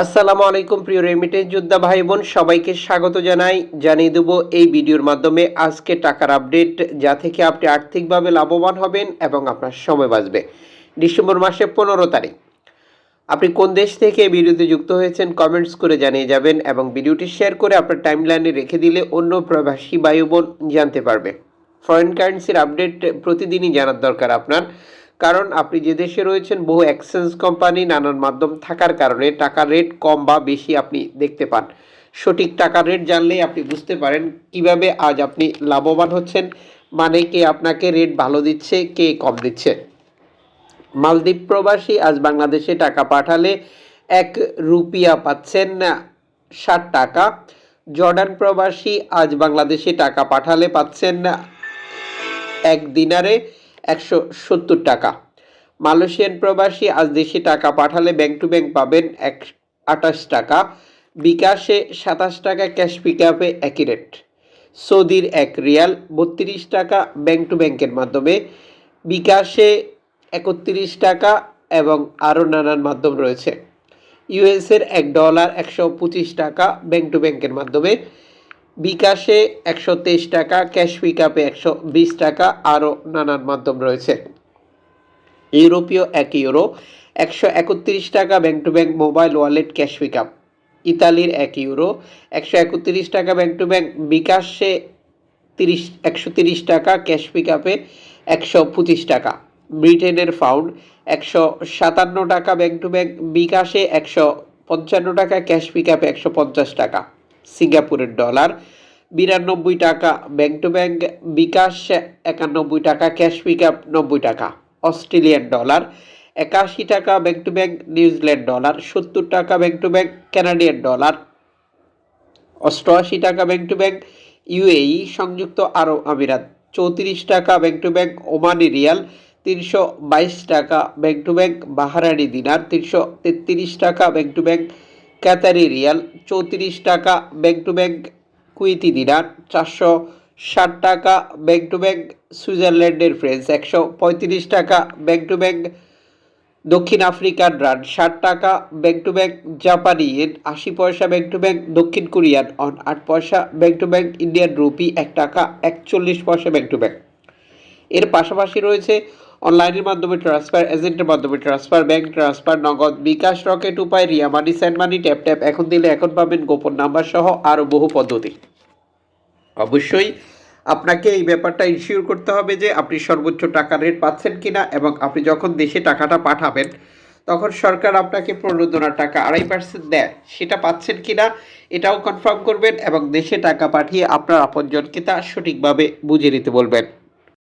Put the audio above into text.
আসসালামু আলাইকুম, প্রিয় রেমিটেন্স যোদ্ধা ভাই বোন সবাইকে স্বাগত জানাই। জানিয়ে দেবো এই ভিডিওর মাধ্যমে আজকে টাকার আপডেট, যা থেকে আপনি আর্থিকভাবে লাভবান হবেন এবং আপনার সময় বাঁচবে। ডিসেম্বর মাসে পনেরো তারিখ। আপনি কোন দেশ থেকে এই ভিডিওতে যুক্ত হয়েছেন কমেন্টস করে জানিয়ে যাবেন এবং ভিডিওটি শেয়ার করে আপনার টাইমলাইনে রেখে দিলে অন্য প্রবাসী ভাই বোন জানতে পারবে। ফরেন কারেন্সির আপডেট প্রতিদিনই জানার দরকার আপনার। কারণ আপনি যে দেশে রয়েছেন, বহু এক্সচেঞ্জ কোম্পানি নানান মাধ্যম থাকার কারণে টাকার রেট কম বা বেশি আপনি দেখতে পান। সঠিক টাকার রেট জানলেই আপনি বুঝতে পারেন কীভাবে আজ আপনি লাভবান হচ্ছেন মানে কে আপনাকে রেট ভালো দিচ্ছে, কে কম দিচ্ছে। মালদ্বীপ প্রবাসী আজ বাংলাদেশে টাকা পাঠালে এক রুপিয়া পাচ্ছেন ষাট টাকা। জর্ডান প্রবাসী আজ বাংলাদেশে টাকা পাঠালে পাচ্ছেন এক দিনারে একশো সত্তর টাকা। মালয়েশিয়ান প্রবাসী আজ দেশে টাকা পাঠালে ব্যাংক টু ব্যাংক পাবেন এক আঠাশ টাকা। বিকাশে সাতাশ টাকা, ক্যাশ পিকআপে একই রেট। সৌদির এক রিয়াল বত্রিশ টাকা ব্যাংক টু ব্যাংকের মাধ্যমে। বিকাশে একত্রিশ টাকা এবং আরও নানান মাধ্যম রয়েছে। ইউএসের এক ডলার একশো পঁচিশ টাকা ব্যাংক টু ব্যাংকের মাধ্যমে। বিকাশে একশো তেইশ টাকা, ক্যাশ পিকআপে একশো বিশ টাকা, আরও নানান মাধ্যম রয়েছে। ইউরোপীয় এক ইউরো, একশো একত্রিশ টাকা bank to bank mobile wallet cash pickup. ইতালির এক ইউরো, একশো একত্রিশ টাকা ব্যাংক টু ব্যাংক বিকাশে তিরিশ, একশো তিরিশ টাকা, ক্যাশ পিকআপে একশো পঁচিশ টাকা। ব্রিটেনের ফাউন্ড একশো সাতান্ন টাকা ব্যাংক টু ব্যাংক বিকাশে একশো পঞ্চান্ন টাকা, ক্যাশ পিকআপে একশো পঞ্চাশ টাকা। সিঙ্গাপুরের ডলার, বিরানব্বই টাকা ব্যাংক টু ব্যাংক, বিকাশ একানব্বই টাকা, ক্যাশ পিকআপ নব্বই টাকা, অস্ট্রেলিয়ান ডলার একাশি টাকা bank to bank, New Zealand dollar সত্তর টাকা bank to bank Canadian dollar অষ্টআশি টাকা ব্যাংক টু ব্যাংক, ইউএই সংযুক্ত আরব আমিরাত চৌত্রিশ টাকা bank to bank, Omani riyal তিনশো বাইশ টাকা bank to bank Bahraini dinar তিনশো তেত্রিশ টাকা bank to bank Qatari riyal, চৌত্রিশ টাকা bank to bank Kuwaiti dinar, চারশো ষাট টাকা ব্যাংক টু ব্যাংক সুইজারল্যান্ডের ফ্রেন্স একশো পঁয়ত্রিশ টাকা ব্যাংক টু ব্যাংক দক্ষিণ আফ্রিকান রান, ষাট টাকা ব্যাংক টু ব্যাংক জাপানি ইয়েন, আশি পয়সা ব্যাংক টু ব্যাংক দক্ষিণ কোরিয়ান অন, আট পয়সা bank to bank Indian rupee, এক টাকা একচল্লিশ পয়সা ব্যাংক টু ব্যাংক এর পাশাপাশি রয়েছে অনলাইনের মাধ্যমে ট্রান্সফার এজেন্টের মাধ্যমে transfer bank transfer Nagad bKash Rocket Upay, Ria money send money tap tap এখন দিলে এখন পাবেন গোপন নাম্বার সহ আরও বহু পদ্ধতি। অবশ্যই আপনাকে এই ব্যাপারটা ইনশিওর করতে হবে যে আপনি সর্বোচ্চ টাকা রেট পাচ্ছেন কিনা এবং আপনি যখন দেশে টাকাটা পাঠাবেন, তখন সরকার আপনাকে প্রণোদনার টাকা আড়াই পার্সেন্ট দেয়। সেটা পাচ্ছেন কিনা এটাও কনফার্ম করবেন এবং দেশে টাকা পাঠিয়ে আপনার আপনজনকে তা সঠিকভাবে বুঝে নিতে বলবেন।